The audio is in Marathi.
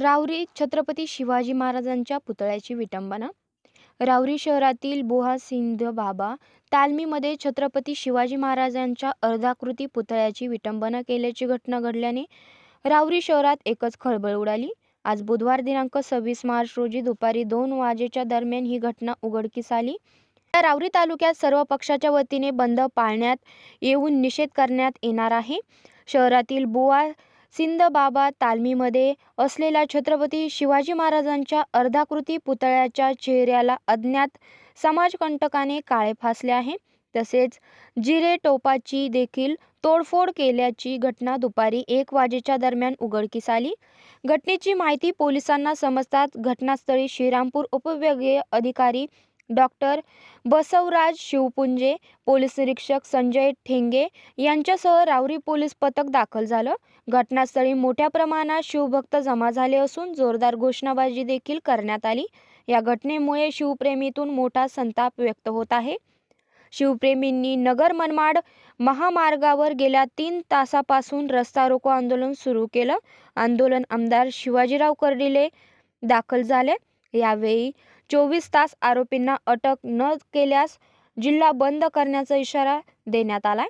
रावरी छत्रपती शिवाजी महाराजांच्या पुतळ्याची विटंबना. रावरी शहरातील बोहासिंद बाबा तालमीमध्ये छत्रपती शिवाजी महाराजांच्या अर्धाकृती पुतळ्याची विटंबना केल्याची घटना घडल्याने रावरी शहरात एकच खळबळ उडाली. आज बुधवार दिनांक सव्वीस मार्च रोजी दुपारी दोन वाजेच्या दरम्यान ही घटना उघडकीस आली. या रावरी तालुक्यात सर्व पक्षाच्या वतीने बंद पाळण्यात येऊन निषेध करण्यात येणार आहे. शहरातील बोआ सिंदबाबा तालमीमध्ये असलेल्या छत्रपती शिवाजी महाराजांच्या अर्धाकृती पुतळ्याच्या चेहऱ्याला अज्ञात समाजकंटकाने काळे फासले आहे. तसेच जिरे टोपाची देखील तोडफोड केल्याची घटना दुपारी एक वाजेच्या दरम्यान उघडकीस आली. घटनेची माहिती पोलिसांना समजताच घटनास्थळी श्रीरामपूर उपविभागीय अधिकारी डॉक्टर बसवराज शिवपुंजे पोलीस निरीक्षक संजय ठेंगे यांच्यासह रावरी पोलीस पथक दाखल झालं. घटनास्थळी मोठ्या प्रमाणात शिवभक्त जमा झाले असून जोरदार घोषणाबाजी देखील करण्यात आली. या घटनेमुळे शिवप्रेमीतून मोठा संताप व्यक्त होत आहे. शिवप्रेमींनी नगर मनमाड महामार्गावर गेल्या तीन तासापासून रस्ता रोको आंदोलन सुरू केलं. आंदोलन आमदार शिवाजीराव कर्डिले दाखल झाले. यावेळी चोवीस तास आरोपींना अटक न केल्यास जिल्हा बंद करण्याचा इशारा देण्यात आलाय.